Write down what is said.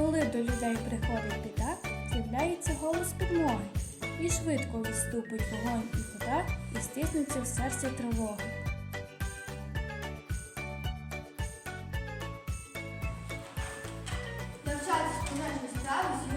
коли до людей приходить біда, з'являється голос підмоги. І швидко відступить вогонь і вода, і стиснеться в серці тривога. Навчатись у нежній справі